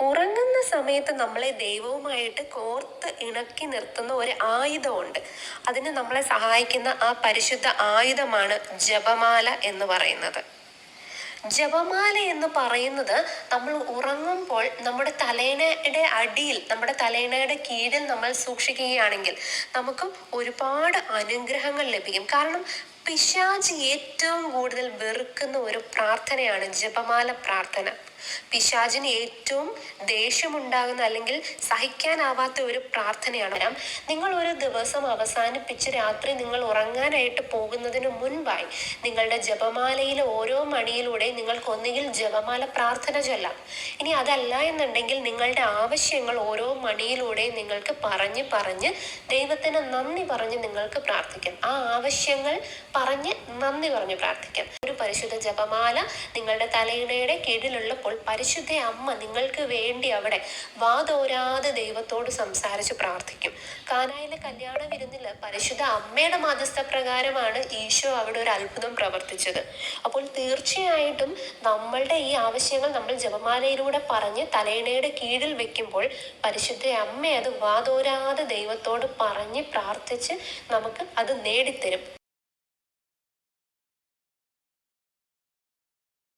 ഉറങ്ങുന്ന സമയത്ത് നമ്മളെ ദൈവവുമായിട്ട് കോർത്ത് ഇണക്കി നിർത്തുന്ന ഒരു ആയുധമുണ്ട്. അതിന് നമ്മളെ സഹായിക്കുന്ന ആ പരിശുദ്ധ ആയുധമാണ് ജപമാല എന്ന് പറയുന്നത്. ജപമാല എന്ന് പറയുന്നത് നമ്മൾ ഉറങ്ങുമ്പോൾ നമ്മുടെ തലേണയുടെ അടിയിൽ നമ്മുടെ തലേണയുടെ കീഴിൽ നമ്മൾ സൂക്ഷിക്കുകയാണെങ്കിൽ നമുക്ക് ഒരുപാട് അനുഗ്രഹങ്ങൾ ലഭിക്കും. കാരണം പിശാജ് ഏറ്റവും കൂടുതൽ വെറുക്കുന്ന ഒരു പ്രാർത്ഥനയാണ് ജപമാല പ്രാർത്ഥന. പിശാജിന് ഏറ്റവും ദേഷ്യമുണ്ടാകുന്ന അല്ലെങ്കിൽ സഹിക്കാനാവാത്ത ഒരു പ്രാർത്ഥനയാണ് നിങ്ങൾ ഒരു ദിവസം അവസാനിപ്പിച്ച് രാത്രി നിങ്ങൾ ഉറങ്ങാനായിട്ട് പോകുന്നതിന് മുൻപായി നിങ്ങളുടെ ജപമാലയിലെ ഓരോ മണിയിലൂടെ നിങ്ങൾക്ക് ഒന്നുകിൽ ജപമാല പ്രാർത്ഥന ചൊല്ലാം. ഇനി അതല്ല എന്നുണ്ടെങ്കിൽ നിങ്ങളുടെ ആവശ്യങ്ങൾ ഓരോ മണിയിലൂടെ നിങ്ങൾക്ക് പറഞ്ഞ് പറഞ്ഞ് ദൈവത്തിന് നന്ദി പറഞ്ഞ് നിങ്ങൾക്ക് പ്രാർത്ഥിക്കാം. ആ ആവശ്യങ്ങൾ പറഞ്ഞ് നന്ദി പറഞ്ഞ് പ്രാർത്ഥിക്കാം. ഒരു പരിശുദ്ധ ജപമാല നിങ്ങളുടെ തലയിണയുടെ കീഴിലുള്ളപ്പോൾ പരിശുദ്ധ അമ്മ നിങ്ങൾക്ക് വേണ്ടി അവിടെ വാതോരാതെ ദൈവത്തോട് സംസാരിച്ച് പ്രാർത്ഥിക്കും. കാനായിലെ കല്യാണ വിരുന്നിൽ പരിശുദ്ധ അമ്മയുടെ മാധ്യസ്ഥ പ്രകാരമാണ് ഈശോ അവിടെ ഒരു അത്ഭുതം പ്രവർത്തിച്ചത്. അപ്പോൾ തീർച്ചയായിട്ടും നമ്മളുടെ ഈ ആവശ്യങ്ങൾ നമ്മൾ ജപമാലയിലൂടെ പറഞ്ഞ് തലയിണയുടെ കീഴിൽ വെക്കുമ്പോൾ പരിശുദ്ധ അമ്മ അത് വാതോരാതെ ദൈവത്തോട് പറഞ്ഞ് പ്രാർത്ഥിച്ച് നമുക്ക് അത് നേടിത്തരും.